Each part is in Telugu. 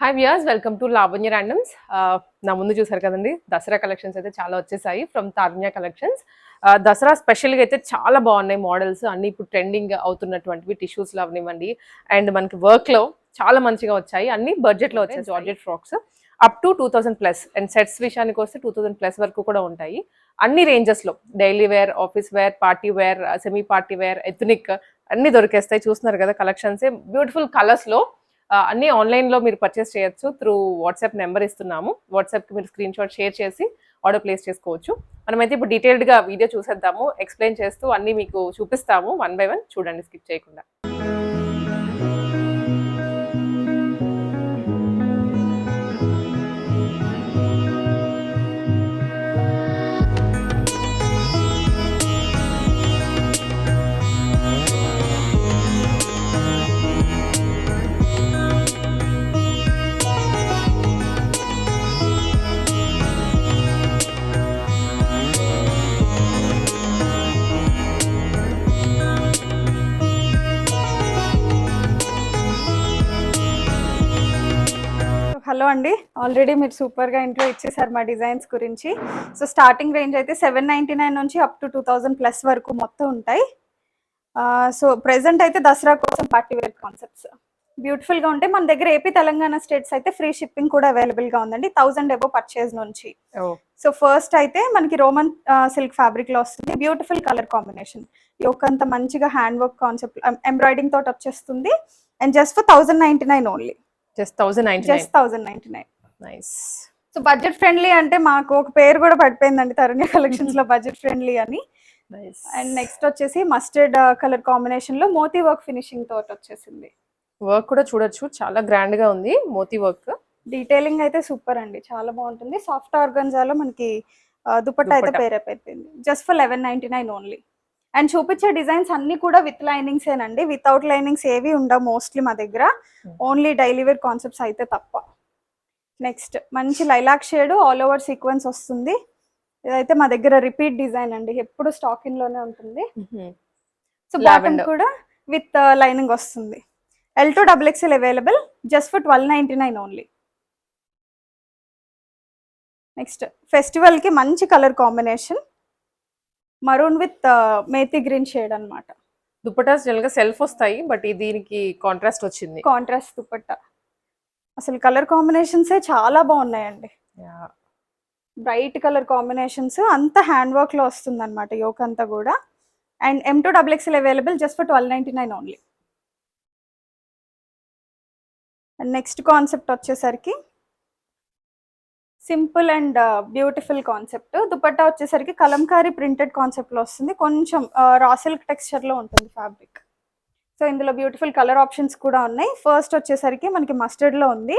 Hi viewers welcome to Lavanya randoms నా ముందు చూసారు కదండి దసరా కలెక్షన్స్ అయితే చాలా వచ్చేసాయి ఫ్రమ్ తారుణ్య కలెక్షన్స్ దసరా స్పెషల్గా అయితే చాలా బాగున్నాయి మోడల్స్ అన్ని ఇప్పుడు ట్రెండింగ్ అవుతున్నటువంటివి టిష్యూస్లో అవనివ్వండి. అండ్ మనకి వర్క్లో చాలా మంచిగా వచ్చాయి. అన్ని బడ్జెట్లో వచ్చాయి georgette frocks up to two thousand plus and sets విషయానికి వస్తే టూ థౌసండ్ ప్లస్ వరకు కూడా ఉంటాయి. అన్ని రేంజెస్లో daily wear office wear party wear semi party wear ethnic అన్ని దొరికేస్తాయి. చూస్తున్నారు కదా కలెక్షన్స్ బ్యూటిఫుల్ కలర్స్లో అన్ని ఆన్లైన్లో మీరు పర్చేస్ చేయొచ్చు. త్రూ వాట్సాప్ నెంబర్ ఇస్తున్నాము. వాట్సాప్కి మీరు స్క్రీన్ షాట్ షేర్ చేసి ఆర్డర్ ప్లేస్ చేసుకోవచ్చు. మనమైతే ఇప్పుడు డీటెయిల్డ్గా వీడియో చూసేద్దాము. ఎక్స్ప్లెయిన్ చేస్తూ అన్ని మీకు చూపిస్తాము. వన్ బై వన్ చూడండి స్కిప్ చేయకుండా. హలో అండి. ఆల్రెడీ మీరు సూపర్గా ఇంట్లో ఇచ్చేసారు మా డిజైన్స్ గురించి. సో స్టార్టింగ్ రేంజ్ అయితే సెవెన్ నైంటీ నైన్ నుంచి up to two thousand plus వరకు మొత్తం ఉంటాయి. సో ప్రెసెంట్ అయితే దసరా కోసం పార్టీ వేర్ కాన్సెప్ట్స్ బ్యూటిఫుల్గా ఉంటాయి మన దగ్గర ఏపీ తెలంగాణ స్టేట్స్ అయితే ఫ్రీ షిప్పింగ్ కూడా అవైలబుల్గా ఉందండి. థౌజండ్ ఎబో పర్చేజ్ నుంచి. సో ఫస్ట్ అయితే మనకి రోమన్ సిల్క్ ఫ్యాబ్రిక్లో వస్తుంది. బ్యూటిఫుల్ కలర్ కాంబినేషన్ అంత మంచిగా హ్యాండ్ వర్క్ కాన్సెప్ట్ ఎంబ్రాయిడింగ్ తోటి వచ్చేస్తుంది. And just for thousand ninety nine only just thousand ninety just thousand ninety nine. Nice so budget friendly అంటే మాకు ఒక పేరు కూడా పడిపోయిందండి తరుణ్య కలెక్షన్స్లో బడ్జెట్ ఫ్రెండ్లీ అని. అండ్ నెక్స్ట్ వచ్చేసి మస్టర్డ్ కలర్ కాంబినేషన్లో మోతీ వర్క్ ఫినిషింగ్ తోటి వచ్చేసింది. వర్క్ కూడా చూడొచ్చు. చాలా గ్రాండ్గా ఉంది మోతీ వర్క్. డీటెయిలింగ్ అయితే సూపర్ అండి. చాలా బాగుంటుంది. సాఫ్ట్ ఆర్గన్జాలో మనకి ఆ, దుపట్టా అయితే. పేరప్ అయిపోయింది. Just for eleven ninety nine only and చూపించే డిజైన్స్ అన్ని కూడా విత్ లైనింగ్స్ ఏనండి. వితౌట్ లైనింగ్స్ ఏవి ఉండవు మోస్ట్లీ మా దగ్గర. ఓన్లీ డైలీ వేర్ కాన్సెప్ట్స్ అయితే తప్ప. నెక్స్ట్ మంచి lilac shade all over sequence వస్తుంది. ఇదైతే మా దగ్గర రిపీట్ డిజైన్ అండి. ఎప్పుడు స్టాక్ ఇన్లోనే ఉంటుంది. So bottom Lavender. కూడా విత్ లైనింగ్ వస్తుంది. L to double XL available just for twelve ninety nine only next ఫెస్టివల్కి మంచి colour combination maroon with methi green shade అన్నమాట. దుపటాస్ జనరల్గా సెల్ఫ్ వస్తాయి బట్ దీనికి కాంట్రాస్ట్ వచ్చింది. కాంట్రాస్ట్ దుపట్టా అసలు కలర్ కాంబినేషన్సే చాలా బాగున్నాయండి. బ్రైట్ కలర్ కాంబినేషన్స్ అంత హ్యాండ్ వర్క్లో వస్తుంది అనమాట యోక్ అంతా కూడా. And M to double XL available just for twelve ninety nine only and next concept వచ్చేసరికి simple and beautiful concept. Dupatta వచ్చేసరికి కలంకారీ ప్రింటెడ్ కాన్సెప్ట్లో వస్తుంది. కొంచెం రా సిల్క్ టెక్స్చర్లో ఉంటుంది ఫ్యాబ్రిక్. సో ఇందులో బ్యూటిఫుల్ కలర్ ఆప్షన్స్ కూడా ఉన్నాయి. ఫస్ట్ వచ్చేసరికి మనకి మస్టర్డ్లో ఉంది.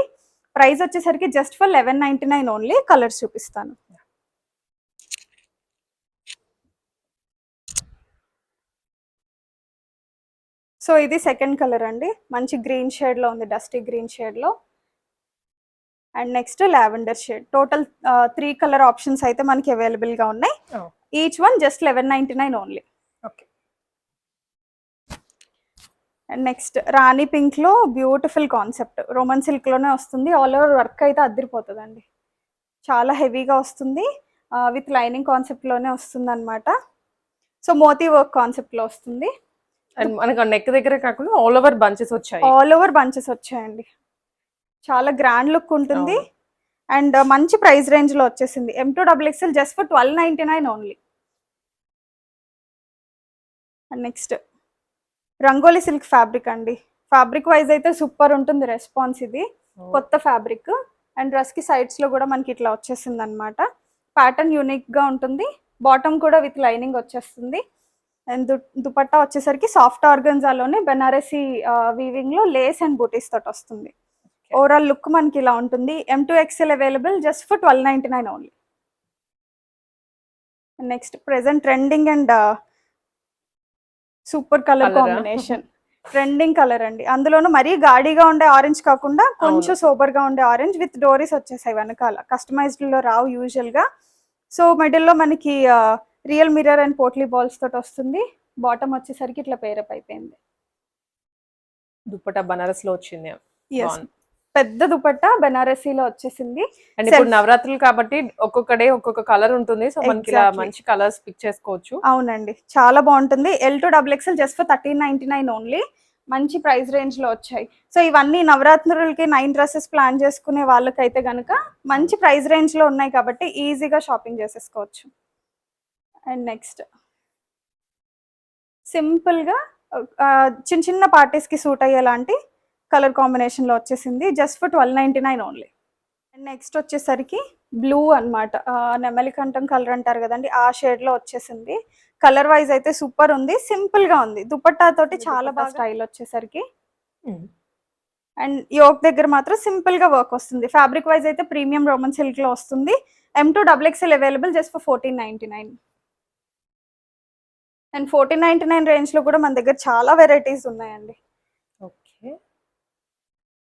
ప్రైస్ వచ్చేసరికి just for eleven ninety nine only. Colours చూపిస్తాను. సో ఇది సెకండ్ కలర్ అండి. మంచి గ్రీన్ షేడ్లో ఉంది డస్టీ గ్రీన్ షేడ్లో and next lavender shade. Total three colour options అయితే మనకి అవైలబుల్గా ఉన్నాయి. Each one just eleven ninety nine only Okay. And next Rani పింక్లో beautiful concept Roman సిల్క్లోనే వస్తుంది. ఆల్ ఓవర్ వర్క్ అయితే అద్దరిపోతుందండి. చాలా హెవీగా వస్తుంది. విత్ లైనింగ్ కాన్సెప్ట్లోనే వస్తుంది అనమాట సో మోతీ వర్క్ కాన్సెప్ట్లో వస్తుంది. అండ్ మనకు నెక్ దగ్గర కాకుండా ఆల్ ఓవర్ బంచెస్ వచ్చాయి. ఆల్ ఓవర్ బంచెస్ వచ్చాయండి. చాలా గ్రాండ్ లుక్ ఉంటుంది. అండ్ మంచి ప్రైస్ రేంజ్లో వచ్చేసింది. M to double XL just for twelve ninety nine only and next Rangoli silk fabric అండి. ఫ్యాబ్రిక్ వైజ్ అయితే సూపర్ ఉంటుంది రెస్పాన్స్ ఇది. కొత్త ఫ్యాబ్రిక్ అండ్ డ్రెస్కి సైడ్స్లో కూడా మనకి ఇట్లా వచ్చేసింది అనమాట ప్యాటర్న్ యూనిక్గా ఉంటుంది. బాటమ్ కూడా విత్ లైనింగ్ వచ్చేస్తుంది. అండ్ దు దుపట్టా వచ్చేసరికి సాఫ్ట్ ఆర్గన్జాలోనే బెనారసీ వీవింగ్లో లేస్ అండ్ బూటీస్ తోటి వస్తుంది. ఓవరాల్ లుక్ మనకి ఇలా ఉంటుంది. M to XL available just for twelve ninety nine only next present trending and super colour? Combination trending colour అండి. అందులోనూ మరీ గాడిగా ఉండే ఆరెంజ్ కాకుండా కొంచెం సూపర్గా ఉండే ఆరెంజ్ విత్ డోరీస్ వచ్చేసాయి వెనకాల. కస్టమైజ్డ్లో రావు యూజువల్గా. సో మిడిల్లో మనకి real mirror and potli balls తోటి వస్తుంది. బాటమ్ వచ్చేసరికి ఇట్లా పేరప్ అయిపోయింది. దుప్పటా బనారస్లో వచ్చింది. పెద్ద దుపట్టా బెనారసీలో వచ్చేసింది. అండ్ ఇప్పుడు నవరాత్రులు కాబట్టి ఒక్కొక్క డే ఒక్కొక్క కలర్ ఉంటుంది. సో మనకి ఇలా. మంచి కలర్స్ పిక్ చేసుకోవచ్చు. అవునండి. చాలా బాగుంటుంది. L to double XL just for thirteen ninety nine only మంచి ప్రైస్ రేంజ్లో వచ్చాయి. సో ఇవన్నీ నవరాత్రులకి నైన్ డ్రెస్సెస్ ప్లాన్ చేసుకునే వాళ్ళకైతే గనుక మంచి ప్రైస్ రేంజ్లో ఉన్నాయి కాబట్టి ఈజీగా షాపింగ్ చేసేసుకోవచ్చు. అండ్ నెక్స్ట్ సింపుల్గా చిన్న చిన్న పార్టీస్కి సూట్ అయ్యేలాంటి కలర్ కాంబినేషన్లో వచ్చేసింది. Just for twelve ninety nine only and next వచ్చేసరికి బ్లూ అనమాట నెమలి కంఠం కలర్ అంటారు కదండి ఆ షేడ్లో వచ్చేసింది. కలర్ వైజ్ అయితే సూపర్ ఉంది సింపుల్గా ఉంది. దుపట్టా తోటి చాలా బాగా స్టైల్ వచ్చేసరికి. Hmm. అండ్ యోక్ దగ్గర మాత్రం సింపుల్గా వర్క్ వస్తుంది. ఫ్యాబ్రిక్ వైజ్ అయితే ప్రీమియం రోమన్ సిల్క్లో వస్తుంది. M to double XL available just for fourteen ninety nine and fourteen ninety nine రేంజ్లో కూడా మన దగ్గర చాలా వెరైటీస్ ఉన్నాయండి.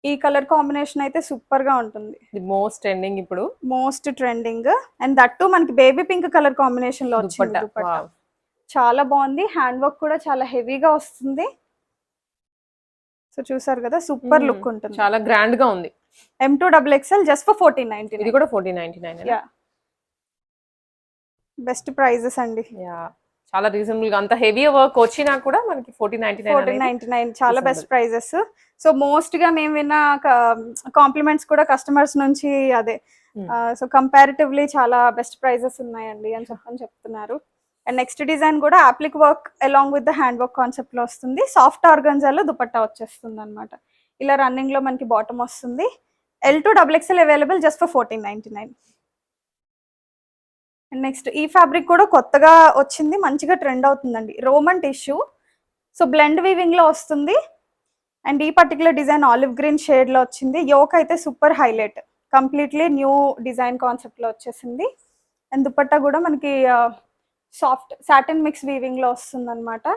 ఈ కలర్ కాంబినేషన్ అయితే సూపర్గా ఉంటుంది మోస్ట్ ట్రెండింగ్ ఇప్పుడు. Most trending. అండ్ దట్టు మనకి బేబీ పింక్ కలర్ కాంబినేషన్లో వచ్చింది. చాలా బాగుంది. హ్యాండ్ వర్క్ కూడా చాలా హెవీగా వస్తుంది. సో చూసారు కదా సూపర్. లుక్ ఉంటుంది. చాలా గ్రాండ్గా ఉంది M to double XL just for fourteen ninety ఇది కూడా fourteen ninety nine ya best prices అండి. యా చాలా రీజనబుల్గా అంత హెవీ వర్క్ వచ్చినా కూడా మనకి fourteen ninety fourteen nine ninety nine చాలా బెస్ట్. ప్రైజెస్ సో మోస్ట్గా మేము విన్న కాంప్లిమెంట్స్ కూడా కస్టమర్స్ నుంచి అదే. Hmm. సో కంపారిటివ్లీ చాలా బెస్ట్ ప్రైజెస్ ఉన్నాయండి అని చెప్పని చెప్తున్నారు. అండ్ నెక్స్ట్ డిజైన్ కూడా applique work along with the hand work కాన్సెప్ట్లో వస్తుంది. సాఫ్ట్ ఆర్గన్జాలో దుపట్టా వచ్చేస్తుంది అనమాట ఇలా రన్నింగ్లో మనకి బాటమ్ వస్తుంది. L to double XL available just for fourteen ninety nine next ఈ ఫ్యాబ్రిక్ కూడా కొత్తగా వచ్చింది మంచిగా ట్రెండ్ అవుతుందండి. రోమన్ టిష్యూ సో బ్లెండ్ వీవింగ్లో వస్తుంది. అండ్ ఈ పర్టికులర్ డిజైన్ ఆలివ్ గ్రీన్ షేడ్లో వచ్చింది. యోక్ అయితే super highlight completely new design కాన్సెప్ట్లో వచ్చేసింది. అండ్ దుపట్టా కూడా మనకి సాఫ్ట్ సాటిన్ మిక్స్ వీవింగ్లో వస్తుంది అనమాట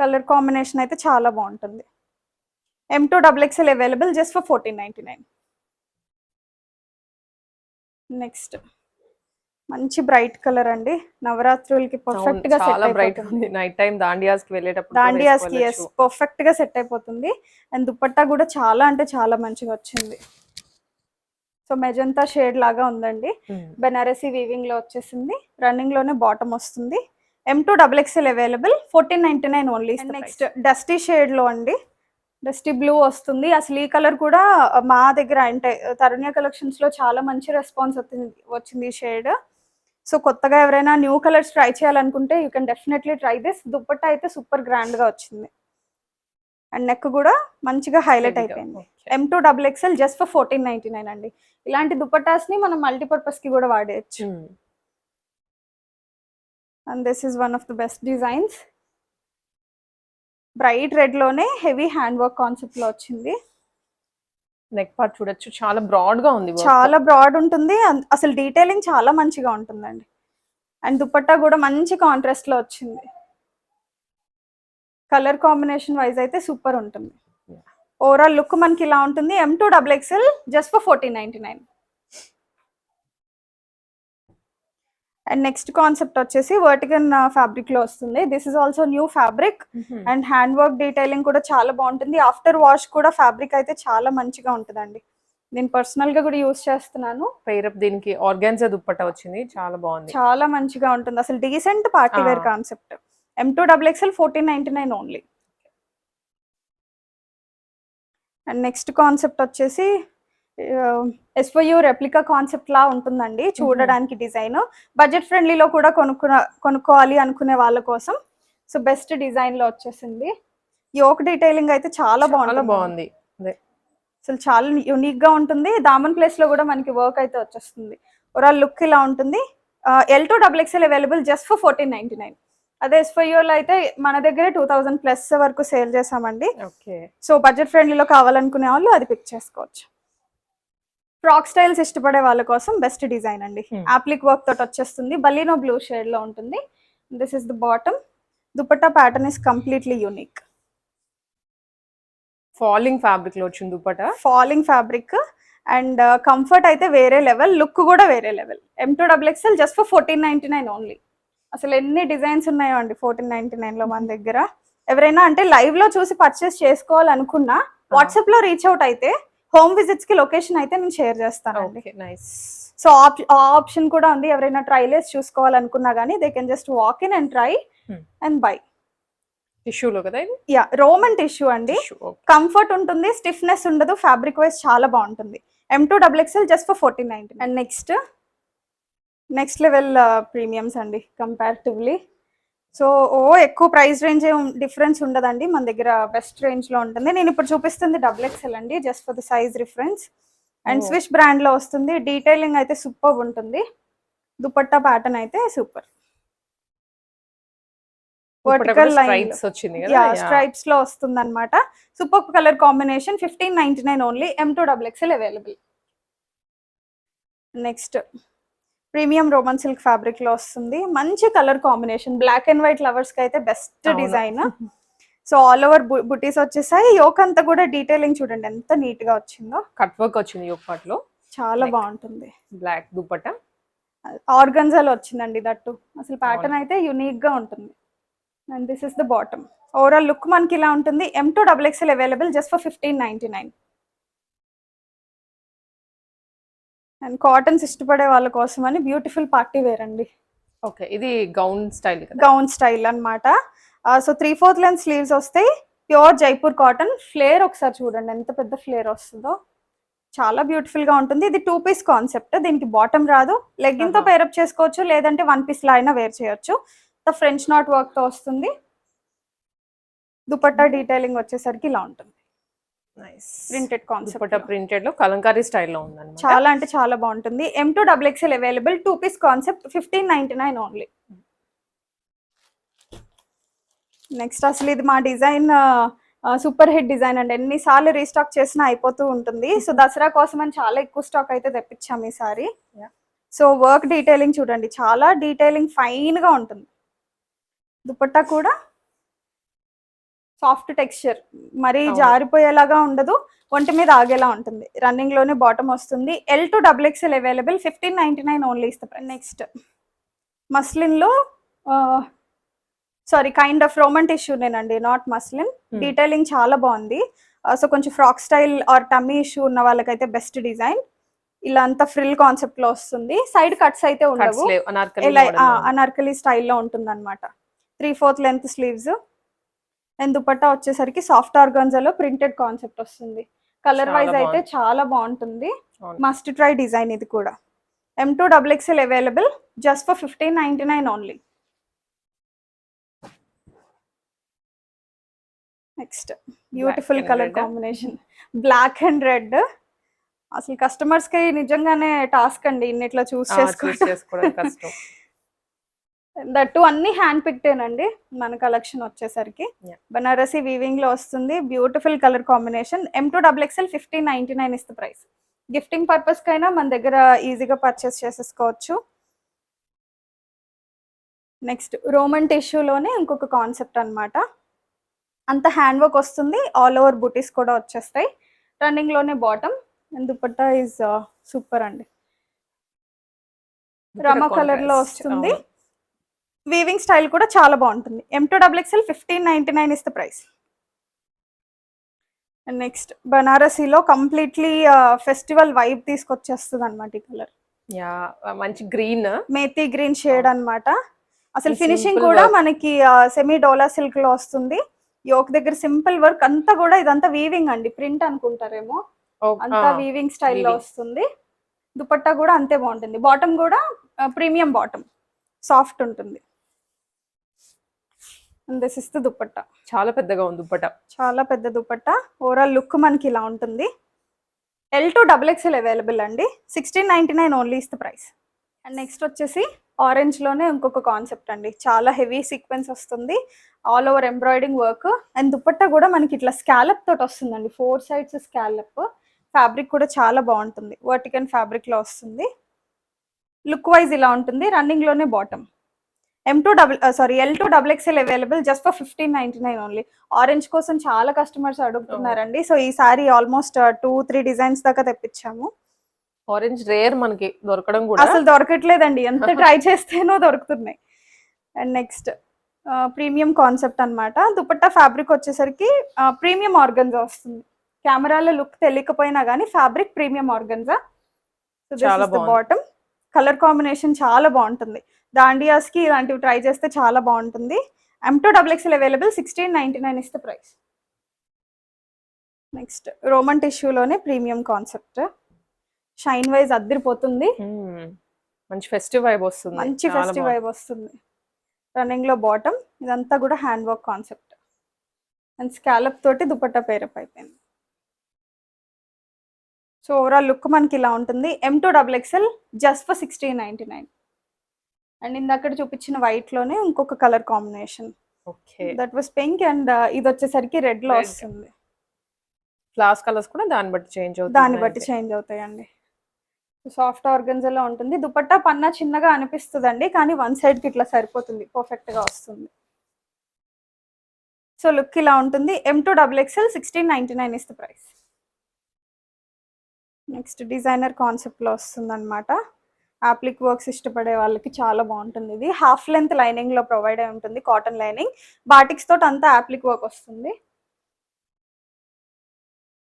కలర్ కాంబినేషన్ అయితే చాలా బాగుంటుంది. M to double XL available just for fourteen ninety nine next మంచి బ్రైట్ కలర్ అండి. నవరాత్రులకి పర్ఫెక్ట్గా చాలా సెట్ బ్రైట్ అయిపోతుంది. ఉంది నైట్ టైం దాండియాస్కి వెళ్ళేటప్పుడు దాండియాస్కి. పర్ఫెక్ట్గా సెట్ అయిపోతుంది. అండ్ దుపట్టా కూడా చాలా అంటే చాలా మంచిగా వచ్చింది. సో మెజంతా షేడ్ లాగా ఉందండి. Hmm. బెనారసీ వీవింగ్లో వచ్చేసింది. రన్నింగ్లోనే బాటమ్ వస్తుంది. M to double XL available fourteen ninety nine only next dusty షేడ్లో అండి. డస్టీ బ్లూ వస్తుంది. అసలు ఈ కలర్ కూడా మా దగ్గర అంటే తరుణ్య కలెక్షన్స్లో చాలా మంచి రెస్పాన్స్ వచ్చింది వచ్చింది ఈ షేడ్ సో కొత్తగా ఎవరైనా న్యూ కలర్స్ ట్రై చేయాలనుకుంటే you can definitely try this. Dupatta అయితే సూపర్ గ్రాండ్గా వచ్చింది. అండ్ నెక్ కూడా మంచిగా హైలైట్. అయిపోయింది. M to double XL just for fourteen ninety nine అండి. ఇలాంటి దుపట్టాస్ని మనం మల్టీపర్పస్కి కూడా వాడేయచ్చు. And this is one of the best designs bright రెడ్లోనే heavy hand work కాన్సెప్ట్లో వచ్చింది. నెక్ పార్ట్ చూడొచ్చు. చాలా బ్రాడ్గా ఉంది. చాలా బ్రాడ్ ఉంటుంది. అసలు డీటెయిలింగ్ చాలా మంచిగా ఉంటుందండి. అండ్ దుపట్టా కూడా మంచి కాంట్రాస్ట్లో వచ్చింది. కలర్ కాంబినేషన్ వైజ్ అయితే సూపర్ ఉంటుంది. ఓవరాల్ లుక్ మనకి ఇలా ఉంటుంది. M to double XL just for fourteen ninety nine and next concept వచ్చేసి వర్టికన్ ఫ్యాబ్రిక్లో వస్తుంది. This is also new fabric. And hand work detailing కూడా చాలా బాగుంటుంది. ఆఫ్టర్ వాష్ కూడా ఫ్యాబ్రిక్ అయితే చాలా మంచిగా ఉంటుందండి. నేను పర్సనల్గా కూడా యూస్ చేస్తున్నాను. up దీనికి ఆర్గాన్జా దుప్పట్టా వచ్చింది. చాలా బాగుంది. చాలా మంచిగా ఉంటుంది. అసలు decent party wear. Concept M to double XL fourteen ninety nine only and next concept వచ్చేసి ఎస్వయూ రెప్లికా కాన్సెప్ట్ లా ఉంటుందండి చూడడానికి డిజైన్. బడ్జెట్ ఫ్రెండ్లీలో కూడా కొనుక్కున్న కొనుక్కోవాలి అనుకునే వాళ్ళ కోసం. సో బెస్ట్ డిజైన్లో వచ్చేసింది. యోక్ డీటెయిలింగ్ అయితే చాలా బాగుంది. అదే. అసలు చాలా యునిక్గా ఉంటుంది. దామన్ ప్లేస్లో కూడా మనకి వర్క్ అయితే వచ్చేస్తుంది. ఓవరాల్ లుక్ ఇలా ఉంటుంది. L to double XL available just for fourteen ninety nine అదే ఎస్ఫైఓలో అయితే మన దగ్గరే టూ థౌజండ్ ప్లస్ వరకు సేల్ చేసామండి ఓకే సో బడ్జెట్ ఫ్రెండ్లీలో కావాలనుకునే వాళ్ళు అది పిక్ చేసుకోవచ్చు. ఫ్రాక్ స్టైల్స్ ఇష్టపడే వాళ్ళ కోసం బెస్ట్ డిజైన్ అండి. Hmm. ఆప్లిక్ వర్క్ తోటి వచ్చేస్తుంది. బలీనో బ్లూ షేడ్లో ఉంటుంది. This is the bottom dupatta pattern is completely unique falling ఫ్యాబ్రిక్లో వచ్చింది dupatta falling fabric and comfort అయితే వేరే లెవెల్ లుక్ కూడా వేరే level M to double XL just for fourteen ninety nine only అసలు ఎన్ని డిజైన్స్ ఉన్నాయో అండి ఫోర్టీన్ నైన్టీ నైన్లో మన దగ్గర. ఎవరైనా అంటే లైవ్లో చూసి పర్చేస్ చేసుకోవాలనుకున్నా వాట్సాప్లో రీచ్ అవుట్ అయితే హోమ్ విజిట్స్కి లొకేషన్ అయితే నేను షేర్ నైస్ సో ఆ ఆప్షన్ కూడా ఉంది. ఎవరైనా ట్రైలేస్ చూసుకోవాలనుకున్నా కానీ they can just walk in and try. And by టిష్యూలో కదా ఇది? యా రోమన్ టిష్యూ అండి. కంఫర్ట్ ఉంటుంది స్టిఫ్నెస్ ఉండదు ఫ్యాబ్రిక్ వైజ్ చాలా బాగుంటుంది. M to double XL just for fourteen ninety and next next level premiums అండి కంపారిటివ్లీ సో ఓ ఎక్కువ ప్రైస్ రేంజ్ డిఫరెన్స్ ఉండదండి. మన దగ్గర బెస్ట్ రేంజ్లో ఉంటుంది. నేను ఇప్పుడు చూపిస్తుంది డబుల్ ఎక్స్ఎల్ అండి just for the size reference. And. Switch బ్రాండ్లో వస్తుంది. డీటెయిలింగ్ అయితే సూపర్ ఉంటుంది. దుపట్టా ప్యాటర్న్ అయితే సూపర్. Vertical line. స్ట్రైప్స్లో వస్తుంది అనమాట super colour combination fifteen ninety nine only M to double XL available next premium Roman silk ఫ్యాబ్రిక్లో వస్తుంది. మంచి colour combination black and white లవర్స్కి అయితే best. Design so all over బుటీస్ వచ్చేసాయి. యోక్ అంతా కూడా డీటెయిలింగ్ చూడండి. ఎంత నీట్గా వచ్చిందో. కట్ వర్క్ వచ్చింది ఒక పార్ట్లో. చాలా బాగుంటుంది. బ్లాక్ దుపట్టా ఆర్గన్జాలో వచ్చిందండి దట్టు. అసలు ప్యాటర్న్ అయితే యునిక్గా ఉంటుంది. And this is the bottom overall look మనకి ఇలా ఉంటుంది. M to double XL available just for fifteen ninety nine and cottons ఇష్టపడే వాళ్ళ కోసం అని బ్యూటిఫుల్ పార్టీ వేర్ అండి. ఓకే ఇది గౌన్ స్టైల్ గౌన్ స్టైల్ అన్నమాట. So three fourth length sleeves వస్తాయి ప్యూర్ జైపూర్ కాటన్. ఫ్లేర్ ఒకసారి చూడండి ఎంత పెద్ద ఫ్లేర్ వస్తుందో. చాలా బ్యూటిఫుల్గా ఉంటుంది. ఇది టూ పీస్ కాన్సెప్ట్ దీనికి బాటమ్ రాదు. లెగ్గింగ్తో. పేరప్ చేసుకోవచ్చు లేదంటే వన్ పీస్ లా అయినా వేర్ చేయొచ్చు. ఫ్రెంచ్ నాట్ వర్క్తో వస్తుంది. దుపట్టా డీటెయిలింగ్ వచ్చేసరికి ఇలా ఉంటుంది. ప్రింటెడ్ కాన్సెప్ట్ ప్రింటెడ్లో కలంకారీ స్టైల్లో ఉందన్నమాట. చాలా అంటే చాలా బాగుంటుంది. M to double XL available two piece concept fifteen ninety nine only next అసలు ఇది మా డిజైన్ సూపర్ హిట్ డిజైన్ అండి. ఎన్నిసార్లు రీస్టాక్ చేసినా అయిపోతూ ఉంటుంది. సో దసరా కోసం అని చాలా ఎక్కువ స్టాక్ అయితే తెప్పించాం ఈసారి. సో వర్క్ డీటెయిలింగ్ చూడండి. చాలా డీటెయిలింగ్ ఫైన్గా ఉంటుంది. దుపట్టా కూడా సాఫ్ట్ టెక్స్చర్. మరీ. జారిపోయేలాగా ఉండదు ఒంటి మీద ఆగేలా ఉంటుంది. రన్నింగ్లోనే బాటమ్ వస్తుంది. L to double XL available fifteen ninety nine only ఇస్తా నెక్స్ట్ మస్లిన్లో సారీ కైండ్ ఆఫ్ రోమన్ టిష్యూనేనండి నాట్ మస్లిన్. డీటెయిలింగ్ చాలా బాగుంది. సో కొంచెం frock style or tummy issue ఉన్న వాళ్ళకైతే బెస్ట్ డిజైన్ ఇలా అంతా ఫ్రిల్ కాన్సెప్ట్లో వస్తుంది. సైడ్ కట్స్ అయితే ఉండవు. అనార్కలి స్టైల్లో ఉంటుంది అనమాట three fourth length sleeves and dupatta వచ్చేసరికి సాఫ్ట్ ఆర్గాన్జాలో ప్రింటెడ్ కాన్సెప్ట్ వస్తుంది. కలర్ వైజ్ అయితే. చాలా బాగుంటుంది. మస్ట్ ట్రై డిజైన్ ఇది కూడా. M to double XL available just for fifteen ninety nine only next beautiful colour. Combination black and red అసలు కస్టమర్స్కి నిజంగానే టాస్క్ అండి. ఇన్నిట్లో చూస్ చేసుకోవడం. దట్టు అన్ని హ్యాండ్ పిక్టేనండి మన కలెక్షన్ వచ్చేసరికి. బనారసి వీవింగ్లో వస్తుంది. Beautiful colour combination M to double XL fifteen ninety nine ఇస్తే ప్రైస్ గిఫ్టింగ్ పర్పస్ కైనా మన దగ్గర ఈజీగా పర్చేస్ చేసేసుకోవచ్చు. నెక్స్ట్ రోమన్ టిష్యూలోనే ఇంకొక కాన్సెప్ట్ అన్నమాట. అంత హ్యాండ్ వర్క్ వస్తుంది. ఆల్ ఓవర్ బుటీస్ కూడా వచ్చేస్తాయి. రన్నింగ్లోనే బాటమ్ దుపట్టా ఈజ్ సూపర్ అండి. రమ కలర్లో Contrast. వస్తుంది. వీవింగ్ స్టైల్ కూడా చాలా బాగుంటుంది. M to double XL fifteen ninety nine is the price next బనారసీలో completely festival vibe తీసుకొచ్చేస్తుంది అనమాట ఈ కలర్ యా మంచి గ్రీన్ మేతి గ్రీన్ షేడ్ అన్నమాట. అసలు ఫినిషింగ్ కూడా. మనకి సెమీ డోలా సిల్క్లో వస్తుంది. యోక్ దగ్గర సింపుల్ వర్క్ అంతా కూడా ఇదంతా వీవింగ్ అండి. ప్రింట్ అనుకుంటారేమో. అంతా వీవింగ్ స్టైల్లో weaving. వస్తుంది. దుపట్టా కూడా అంతే బాగుంటుంది. బాటమ్ కూడా ప్రీమియం బాటమ్ సాఫ్ట్ ఉంటుంది. దిస్ ఇస్ ద దుపట్టా చాలా పెద్దగా ఉంది దుప్పట చాలా పెద్ద దుపట్టా ఓవరాల్ లుక్ మనకి ఇలా ఉంటుంది. L to double XL available అండి. Sixteen ninety nine only is the price and next వచ్చేసి ఆరెంజ్లోనే ఇంకొక కాన్సెప్ట్ అండి. చాలా హెవీ సీక్వెన్స్ వస్తుంది. All over embroidering work and dupatta కూడా మనకి ఇట్లా స్కాలప్ తోటి వస్తుందండి. ఫోర్ సైడ్స్ స్కాలప్ ఫ్యాబ్రిక్ కూడా చాలా బాగుంటుంది. వర్టికన్ ఫ్యాబ్రిక్లో వస్తుంది. లుక్ వైజ్ ఇలా ఉంటుంది. రన్నింగ్లోనే bottom M to double sorry L to double XL available just for fifteen ninety nine only orange కోసం చాలా కస్టమర్స్ అడుగుతున్నారండి. సో ఈసారి ఆల్మోస్ట్ టూ త్రీ డిజైన్స్ దాకా తెప్పించాము. ఆరెంజ్ రేర్ మనకి దొరకడం కూడా. అసలు దొరకట్లేదండి. ఎంత ట్రై చేస్తేనో దొరుకుతున్నాయి. అండ్ నెక్స్ట్ ప్రీమియం కాన్సెప్ట్ అన్నమాట. దుపట్టా ఫ్యాబ్రిక్ వచ్చేసరికి ప్రీమియం ఆర్గన్స్ వస్తుంది. కెమెరాలో లుక్ తెలియకపోయినా కానీ fabric premium organza. Bottom colour combination చాలా బాగుంటుంది. దాండియాస్కి ఇలాంటివి ట్రై చేస్తే చాలా బాగుంటుంది. M to double XL available sixteen ninety nine ఇస్తే ప్రైస్ నెక్స్ట్ రోమన్ టిష్యూలోనే ప్రీమియం కాన్సెప్ట్ షైన్ వైజ్ అద్దరిపోతుంది. మంచి ఫెస్టివ్ వైబ్ వస్తుంది. మంచి ఫెస్టివ్. వైబ్ వస్తుంది. రన్నింగ్లో బాటమ్ ఇదంతా కూడా hand work concept and scallop తోటి దుపట్టా పేరప్ అయిపోయింది. సో ఓవరాల్ లుక్ మనకి ఇలా ఉంటుంది. M to double XL just for sixteen ninety nine and ఇందాక చూపించిన వైట్లోనే ఇంకొక colour combination okay. That was pink and ఇది వచ్చేసరికి రెడ్లో. వస్తుంది. క్లాస్ కలర్స్ కూడా దాన్ని బట్టి చేంజ్ అవుతుంది దాన్ని బట్టి చేంజ్ అవుతాయండి. సాఫ్ట్ ఆర్గన్జాలో ఉంటుంది. దుపట్టా పన్నా చిన్నగా అనిపిస్తుందండి కానీ వన్ సైడ్కి ఇట్లా సరిపోతుంది. పర్ఫెక్ట్గా వస్తుంది. సో లుక్ ఇలా ఉంటుంది. M to double XL sixteen ninety nine is the price next designer కాన్సెప్ట్లో ఆప్లిక్ వర్క్స్ ఇష్టపడే వాళ్ళకి చాలా బాగుంటుంది. ఇది హాఫ్ లెంత్ లైనింగ్లో ప్రొవైడ్ అయి ఉంటుంది కాటన్ లైనింగ్ బాటిక్స్ తోటి అంతా ఆప్లిక్ వర్క్ వస్తుంది.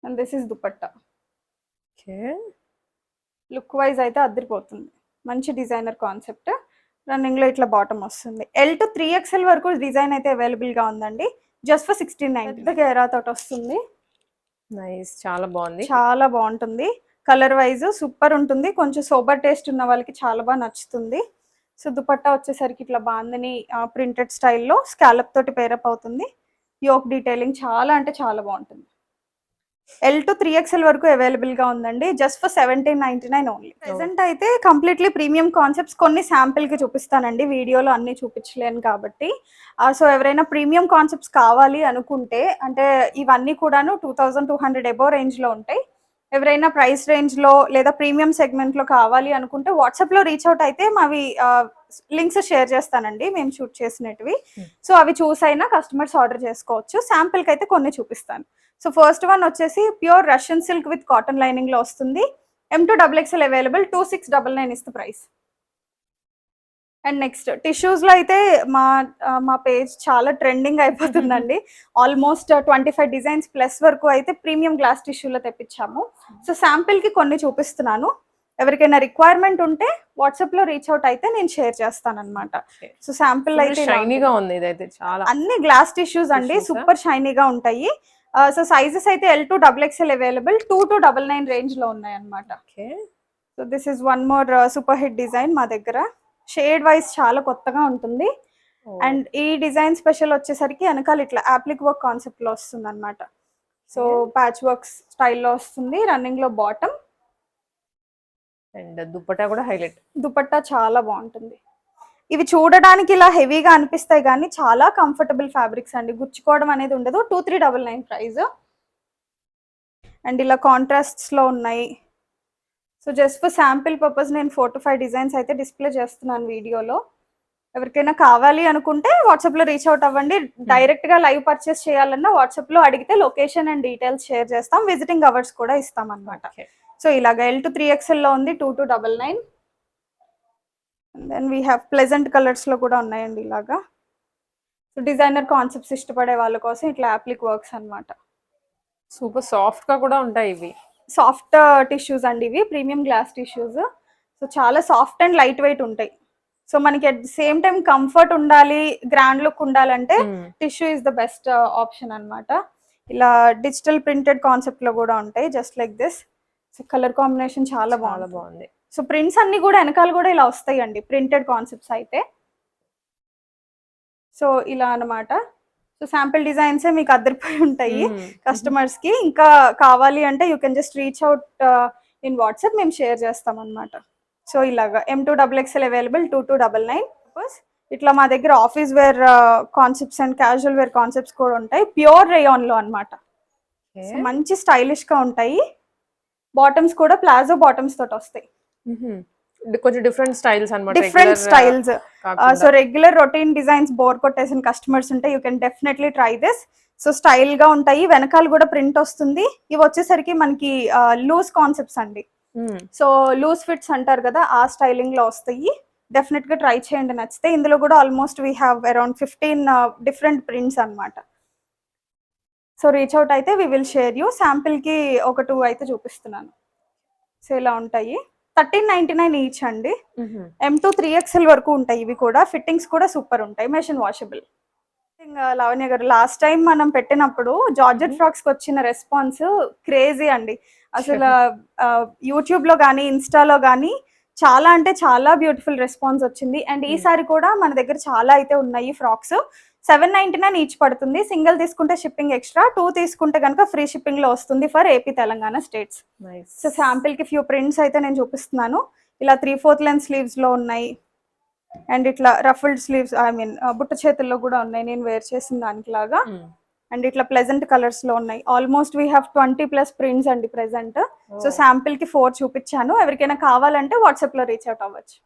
And this is dupatta okay. Look wise అయితే అద్దరిపోతుంది మంచి డిజైనర్ కాన్సెప్ట్ రన్నింగ్లో ఇట్లా బాటమ్ వస్తుంది. ఎల్ టు త్రీ ఎక్స్ఎల్ వరకు డిజైన్ అయితే అవైలబుల్గా ఉందండి. జస్ట్ ఫర్ సిక్స్టీన్ నైన్టీ గేరా తోటి వస్తుంది. నైస్ చాలా బాగుంది. చాలా బాగుంటుంది. కలర్ వైజ్ సూపర్ ఉంటుంది. కొంచెం సోబర్ టేస్ట్ ఉన్న వాళ్ళకి చాలా బాగా నచ్చుతుంది. సో దుపట్టా వచ్చేసరికి ఇట్లా బాందని ప్రింటెడ్ స్టైల్లో స్కాలప్ తోటి పేరప్ అవుతుంది. యోక్ డీటెయిలింగ్ చాలా అంటే చాలా బాగుంటుంది. ఎల్ టు త్రీ ఎక్స్ఎల్ వరకు అవైలబుల్గా ఉందండి. Just for seventeen ninety nine only present అయితే కంప్లీట్లీ ప్రీమియం కాన్సెప్ట్స్ కొన్ని శాంపిల్కి చూపిస్తానండి. వీడియోలో అన్ని చూపించలేను కాబట్టి. సో ఎవరైనా ప్రీమియం కాన్సెప్ట్స్ కావాలి అనుకుంటే అంటే ఇవన్నీ కూడాను two thousand two hundred above రేంజ్లో ఉంటాయి. ఎవరైనా ప్రైస్ రేంజ్లో లేదా ప్రీమియం సెగ్మెంట్లో కావాలి అనుకుంటే వాట్సాప్లో రీచ్ అవుట్ అయితే మావి లింక్స్ షేర్ చేస్తానండి. మేము షూట్ చేసినవి Hmm. సో అవి చూసైనా కస్టమర్స్ ఆర్డర్ చేసుకోవచ్చు. శాంపిల్ అయితే కొన్ని చూపిస్తాను. సో ఫస్ట్ వన్ వచ్చేసి pure Russian silk with cotton లైనింగ్లో వస్తుంది. M to double XL available two six double nine is the price and next టిష్యూస్లో అయితే మా మా పేజ్ చాలా ట్రెండింగ్ అయిపోతుందండి. Almost twenty five designs plus వరకు అయితే ప్రీమియం గ్లాస్ టిష్యూలో తెప్పించాము. సో శాంపిల్కి కొన్ని చూపిస్తున్నాను. ఎవరికైనా రిక్వైర్మెంట్ ఉంటే వాట్సాప్లో రీచ్ అవుట్ అయితే నేను షేర్ చేస్తాను అనమాట సో శాంపిల్ అయితే షైనీగా. ఉంది ఇదైతే చాలా. అన్ని గ్లాస్ టిష్యూస్ అండి? సూపర్ షైనీగా ఉంటాయి. సో సైజెస్ అయితే L to double XL available two two double nine రేంజ్లో ఉన్నాయి అనమాట okay so this is one more super hit design మా దగ్గర. షేడ్ వైజ్ చాలా కొత్తగా ఉంటుంది. అండ్ ఈ డిజైన్ స్పెషల్ వచ్చేసరికి వెనకాల ఇట్లా ఆప్లిక్ వర్క్ కాన్సెప్ట్లో వస్తుంది అనమాట సో ప్యాచ్ వర్క్స్ స్టైల్లో వస్తుంది. రన్నింగ్లో బాటమ్ అండ్ దుప్పటా కూడా హైలైట్. దుపట్టా చాలా బాగుంటుంది. ఇవి చూడడానికి ఇలా హెవీగా అనిపిస్తాయి కానీ చాలా కంఫర్టబుల్ ఫ్యాబ్రిక్స్ అండి. గుచ్చుకోవడం అనేది ఉండదు. Two three double nine price and ఇలా కాంట్రాస్ట్స్లో ఉన్నాయి. So just for sample purpose నేను ఫోర్ టు ఫైవ్ డిజైన్స్ అయితే డిస్ప్లే చేస్తున్నాను వీడియోలో. ఎవరికైనా కావాలి అనుకుంటే వాట్సాప్లో రీచ్ అవుట్ అవ్వండి. డైరెక్ట్గా లైవ్ పర్చేస్ చేయాలన్నా వాట్సాప్లో అడిగితే లొకేషన్ అండ్ డీటెయిల్స్ షేర్ చేస్తాం. విజిటింగ్ అవర్స్ కూడా ఇస్తాం అనమాట సో ఇలాగ ఎల్ టు త్రీ ఎక్స్ఎల్లో ఉంది two two double nine then we have pleasant కలర్స్లో కూడా ఉన్నాయండి ఇలాగా. సో డిజైనర్ కాన్సెప్ట్స్ ఇష్టపడే వాళ్ళ కోసం ఇట్లా యాప్లిక్ వర్క్స్ అన్నమాట. సూపర్ సాఫ్ట్గా కూడా ఉంటాయి ఇవి. సాఫ్ట్ టిష్యూస్ అండి ఇవి ప్రీమియం గ్లాస్ టిష్యూస్. సో చాలా సాఫ్ట్ అండ్ లైట్ వెయిట్ ఉంటాయి. సో మనకి at the same time comfort ఉండాలి గ్రాండ్ లుక్ ఉండాలంటే Hmm. Tissue is the best option అన్నమాట. ఇలా డిజిటల్ ప్రింటెడ్ కాన్సెప్ట్లో కూడా ఉంటాయి just like this. So colour combination చాలా చాలా బాగుంది. బాగుంది. సో ప్రింట్స్ అన్ని కూడా వెనకాల కూడా ఇలా వస్తాయండి ప్రింటెడ్ కాన్సెప్ట్స్ అయితే. సో ఇలా అన్నమాట. సో శాంపిల్ డిజైన్స్ మీకు అద్దరిపోయి ఉంటాయి. కస్టమర్స్కి. ఇంకా కావాలి అంటే you can just reach out in WhatsApp మేము షేర్ చేస్తాం అనమాట సో ఇలాగా M to double XL available two two double nine ఇట్లా మా దగ్గర office wear concepts and casual wear concepts కూడా ఉంటాయి. ప్యూర్ రేయాన్లో అనమాట. మంచి స్టైలిష్గా ఉంటాయి. బాటమ్స్ కూడా ప్లాజో బాటమ్స్ తోటి వస్తాయి. కొంచెం డిఫరెంట్ స్టైల్స్ అన్నమాట. Different styles. So regular routine designs bore కొట్టేసిన కస్టమర్స్ ఉంటే you can definitely try this so స్టైల్గా ఉంటాయి వెనకాల కూడా ప్రింట్ వస్తుంది. ఇవి వచ్చేసరికి మనకి లూజ్ కాన్సెప్ట్స్ అండి. సో లూజ్ ఫిట్స్ అంటారు కదా ఆ స్టైలింగ్లో వస్తాయి. డెఫినెట్గా ట్రై చేయండి నచ్చితే. ఇందులో కూడా almost we have around fifteen different prints అన్నమాట. సో రీచ్ అవుట్ అయితే వి విల్ షేర్ యూ శాంపిల్కి ఒక టూ అయితే చూపిస్తున్నాను. సో ఇలా ఉంటాయి. థర్టీన్ నైన్టీ నైన్ ఈచ్ అండి ఎం టూ త్రీ ఎక్స్ఎల్ వరకు ఉంటాయి. ఇవి కూడా ఫిట్టింగ్స్ కూడా సూపర్ ఉంటాయి. మెషిన్ వాషబుల్ లావణ్య గారు లాస్ట్ టైం మనం పెట్టినప్పుడు జార్జెట్ ఫ్రాక్స్కి వచ్చిన రెస్పాన్స్ క్రేజీ అండి. అసలు యూట్యూబ్లో కానీ ఇన్స్టాలో కానీ చాలా అంటే చాలా బ్యూటిఫుల్ రెస్పాన్స్ వచ్చింది. అండ్ ఈసారి కూడా మన దగ్గర చాలా అయితే ఉన్నాయి frocks seven ninety nine each పడుతుంది. సింగిల్ తీసుకుంటే షిప్పింగ్ ఎక్స్ట్రా టూ తీసుకుంటే కనుక ఫ్రీ షిప్పింగ్లో వస్తుంది for AP Telangana states. So శాంపిల్కి few prints అయితే నేను చూపిస్తున్నాను. ఇలా త్రీ ఫోర్త్ లెంత్ స్లీవ్స్లో ఉన్నాయి. అండ్ ఇట్లా రఫుల్డ్ స్లీవ్స్ ఐ మీన్ బుట్ట చేతుల్లో కూడా ఉన్నాయి. నేను వేర్ చేసిన దానికి లాగా అండ్ ఇట్లా ప్లెజెంట్ కలర్స్లో ఉన్నాయి. Almost we have twenty plus prints అండి ప్రెసెంట్ సో శాంపిల్కి ఫోర్ చూపించాను. ఎవరికైనా కావాలంటే వాట్సాప్లో రీచ్ అవుట్ అవ్వచ్చు.